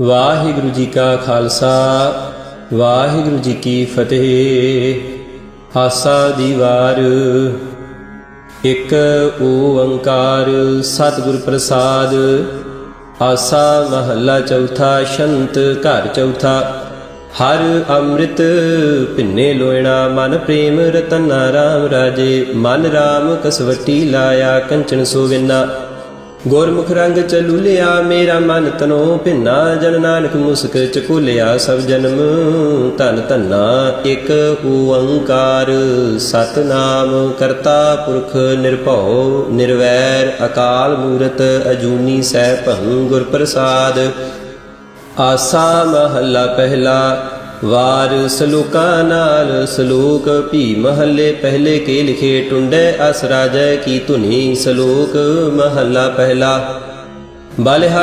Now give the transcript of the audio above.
ਵਾਹਿਗੁਰੂ ਜੀ ਕਾ ਖਾਲਸਾ, ਵਾਹਿਗੁਰੂ ਜੀ ਕੀ ਫਤਿਹ। ਆਸਾ ਦੀ ਵਾਰ, ਇੱਕ ਓੰਕਾਰ ਸਤਿਗੁਰ ਪ੍ਰਸਾਦ। ਆਸਾ ਮਹੱਲਾ ਚੌਥਾ, ਸ਼ੰਤ ਘਰ ਚੌਥਾ। ਹਰ ਅੰਮ੍ਰਿਤ ਭਿੰਨੇ ਲੋਇਣਾ, ਮਨ ਪ੍ਰੇਮ ਰਤਨਾ ਰਾਮ ਰਾਜੇ। ਮਨ ਰਾਮ ਕਸਵਟੀ ਲਾਇਆ, ਕੰਚਨ ਸੋਵਿਨਾ। ਗੁਰਮੁਖ ਰੰਗ ਚਲੂਲਿਆ, ਮੇਰਾ ਮਨ ਤਨੋ ਭਿੰਨਾ। ਜਨ ਨਾਨਕ ਮੁਸਕ ਚਕੂਲਿਆ, ਸਭ ਜਨਮ ਧਨ ਧੰਨਾ। ਇਕ ਓੰਕਾਰ ਸਤਨਾਮ ਕਰਤਾ ਪੁਰਖ ਨਿਰਭਉ। ਨਿਰਵੈਰ ਅਕਾਲ ਮੂਰਤ ਅਜੂਨੀ ਸੈਭੰ ਗੁਰ ਪ੍ਰਸਾਦ। ਆਸਾ ਮਹੱਲਾ ਪਹਿਲਾ ਵਾਰ ਸਲੋਕਾ ਨਾਲ ਸਲੋਕ ਭੀ ਮਹੱਲੇ ਪਹਿਲੇ ਕੇ ਲਿਖੇ ਟੁੰਡੇ ਅਸ ਰਾਜੈ ਕੀ ਧੁਨੀ ਸਲੋਕ ਮਹੱਲਾ ਪਹਿਲਾ। ਬਲਿਹਾ